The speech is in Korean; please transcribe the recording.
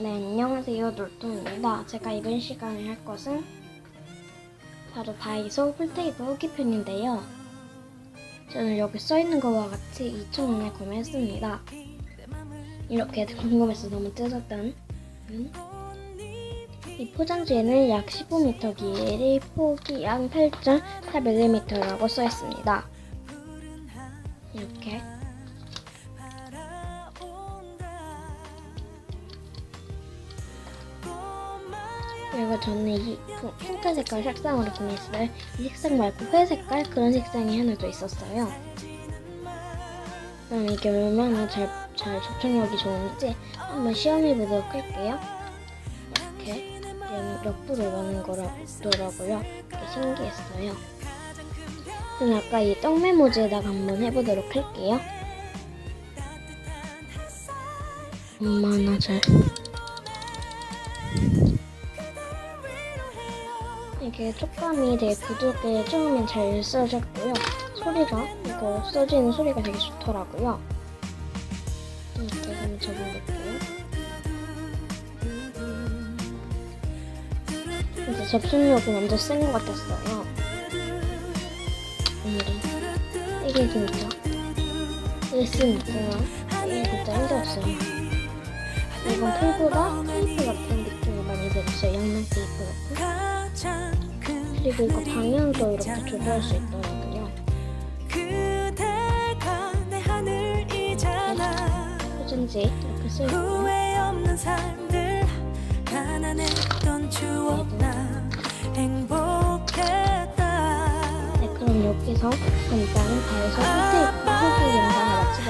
네, 안녕하세요. 놀토입니다. 제가 이번 시간에 할 것은 바로 다이소 풀테이프 후기편인데요. 저는 여기 써있는 것과 같이 2,000원에 구매했습니다. 이렇게 궁금해서 너무 뜯었던 음. 이 포장지에는 약 15m 길이, 폭이 약 8.4mm라고 써있습니다. 이렇게 그리고 저는 이 핑- 핑크 색깔 색상으로 구매했어요. 이 색상 말고 회 색깔 그런 색상이 하나 더 있었어요. 그럼 이게 얼마나 잘, 잘 접촉력이 좋은지 한번 시험해 보도록 할게요. 이렇게 옆으로 가는 거더라고요. 되게 신기했어요. 저는 아까 이 떡메모지에다가 한번 해보도록 할게요. 얼마나 잘 이게 촉감이 되게 부드럽게 처음엔 잘 써졌고요. 소리가 이거 써지는 소리가 되게 좋더라고요. 이렇게 한번 접어볼게요. 진짜 접속력이 완전 센것 같았어요. 오늘은 이게 진짜 일승 있지만 이게 진짜 힘들었어요. 이건 풀보다 테이프 같은 느낌이 많이 들었어요. 양면 테이프 같은. 그리고 이거 방향도 이렇게 조절할 수 있더라고요. 표준지 이렇게 쓰고 네, 그럼 여기서 간단히 다해서 후기 후기 영상을 약해지지